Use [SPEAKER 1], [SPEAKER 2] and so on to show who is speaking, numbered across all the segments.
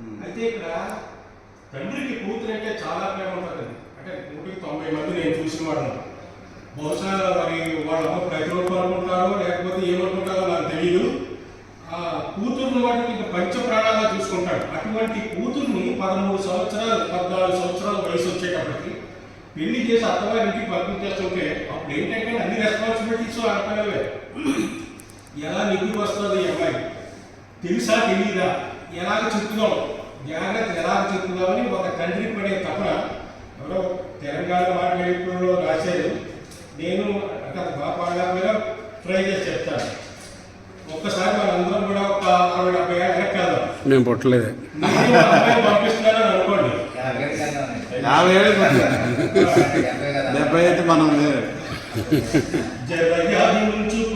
[SPEAKER 1] Hmm. అయితే ఇక్కడ తండ్రికి కూతురు అంటే చాలా ప్రేమ ఉంటుంది అంటే నూటికి తొంభై మంది నేను చూసిన వాడు బహుశా మరి వాళ్ళ అమ్మ ప్రతిరూపం అనుకుంటారో లేకపోతే ఏమనుకుంటారో నాకు తెలియదు ఆ కూతుర్ని వాటిని ఇంకా పంచప్రాణాలుగా చూసుకుంటాడు. అటువంటి కూతుర్ని పదమూడు సంవత్సరాలు పద్నాలుగు సంవత్సరాల వయసు వచ్చేటప్పటికి పెళ్ళి చేసి అత్తవారింటికి పంపించేస్తుంటే అప్పుడు ఏంటంటే అన్ని రెస్పాన్సిబిలిటీస్ ఆడపిల్లలే ఎలా నిధులు వస్తుంది ఈ అమ్మాయి? తెలుసా తెలియదా ఎలాగ చెప్తున్నాం జాగ్రత్త ఎలాగ చెప్తున్నామని ఒక తండ్రి పడే తపన ఎవరో తెలంగాణ మాట్లాడేప్పుడు రాశారు. నేను అంటే అది బాగా పాడకపోయినా ట్రై చేసి చెప్తాను. ఒక్కసారి మనందరం కూడా ఒక అరవై డెబ్బై ఏళ్ళ వెళ్దాం.
[SPEAKER 2] నేను పుట్టలేదే.
[SPEAKER 1] నేను మా అమ్మాయిని పంపిస్తున్నానని అనుకోండి.
[SPEAKER 3] యాభై ఏళ్ళు డెబ్బై అయితే మనం వేరే
[SPEAKER 1] జరయాది నుంచుకోవే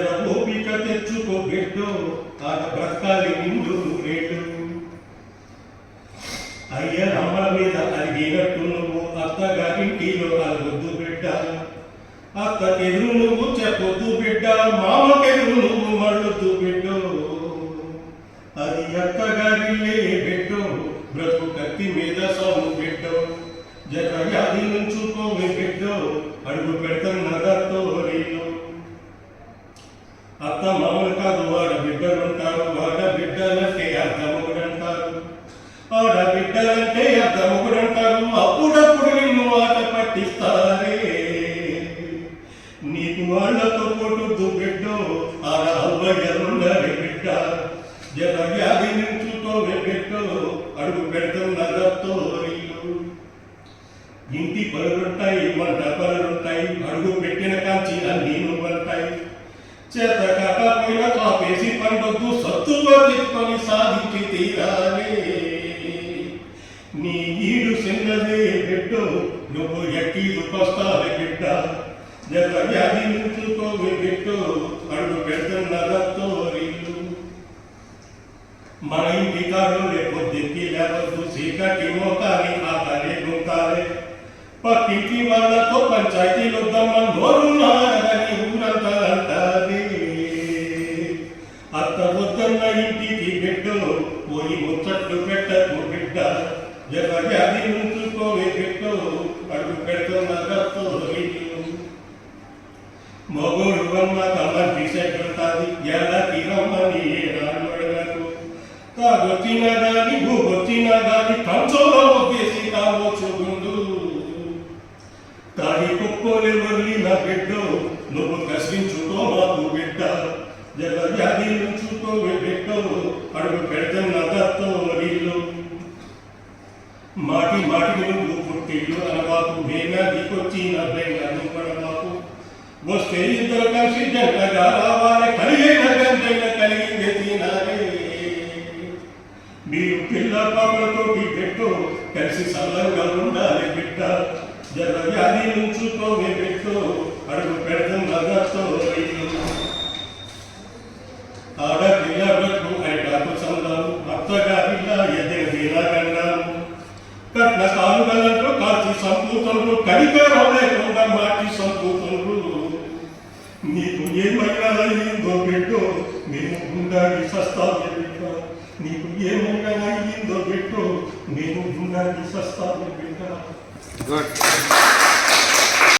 [SPEAKER 1] జర ఓపిక తెచ్చుకో బిడ్డో ఆట బ్రతకాలి నిండు రేటు. అయ్య అమ్మల మీద అడిగినట్టు నువ్వు అత్తగా ఇంటిలో అలగొద్దు బిడ్డ. అత్తకెదురు నువ్వు చెప్పొద్దు బిడ్డ మామకెదురు నువ్వు మళ్ళొద్దు బిడ్డో. అది అత్తగారిల్లే బిడ్డో బ్రతుకు కత్తి మీద సాము బిడ్డో. జగవ్యాధి నుంచుకోవే బిడ్డో అడుగు పెడతాం నగతో నేను అత్త మామూలు కాదు వాడ బిడ్డలుంటారు వాడ బిడ్డలంటే అర్థముగుడంటారు వాడ బిడ్డలంటే అర్థముగుడంటారు అప్పుడప్పుడు నిన్ను ఆట పట్టిస్తారే. నీకు వాళ్ళతో కొట్టుద్దు బిడ్డో ఆడ అవ్వయ్యలుండరే బిడ్డ. జర వ్యాధి నుంచుతో బిడ్డో అడుగు పెడుతున్నదతో చేత కాకపోయినా కాపేసి పండొద్దు సత్తుగా తెచ్చుకొని సాధించి తీరాలి. నీ ఈడు చిన్నదే బిడ్డు నువ్వు ఎక్కి వస్తావే బిడ్డ. జత వ్యాధి నుంచుకోవే బిడ్డు అడుగు పెడుతున్నదతో రీలు మన ఇంటి కాడు లేకొద్దికి లేవద్దు చీకటి మోకాలి తల్లి గుంకాలే పక్కింటి వాళ్ళతో పంచాయతీలు వద్దమ్మ నోరు పెట్టకు బిడ్డ జగ వ్యాధి నుంచుకోవే బిడ్డో అడుగు పెడుతున్న గతో మొగోడు అమ్మ తమకి సెట్టుంటాది ఎలాకి రమ్మని ఏనాడు అడగకు తాగొచ్చిన గాని భూగొచ్చిన గాని కంచోలో ఒప్పేసి తాగొచ్చుకుందు తాగి కుక్కోలే వదిలి నా బిడ్డో నువ్వు కష్టించుకో మాకు బిడ్డ. జగవ్యాధి నుంచుకోవే బిడ్డో అడుగు పెడుతున్న దత్తో నువ్వు పుట్టిల్లు అనబాకు మేనదికొచ్చిన బెంగను పడబాకు వస్తే ఇద్దరు కలిసి జంటగా రావాలి కలిగిన గంటైన కలిగింది తినాలే మీరు పిల్ల పాపలతో పెట్టు కలిసి సల్లంగా ఉండాలి బిడ్డ. జర వ్యాధి నుంచుకోవే పెట్టు అడుగు పెడతాం మగతో ఆడపిల్లలకు ఐటాకు సందాము అత్తగారిలా ఎదిగిన గండాము కట్న కాలుగలంటూ కాల్చి సంపూతుండ్రు కడికారం లేకుండా మాటి సంపూతుండ్రు నీకు ఏమైనా బిడ్డో మేము గుండాన్ని సస్తాము బిడ్డ నీకు ఏమైనా అయ్యిందో బిడ్డో మేము గుండాన్ని సస్తాము బిడ్డ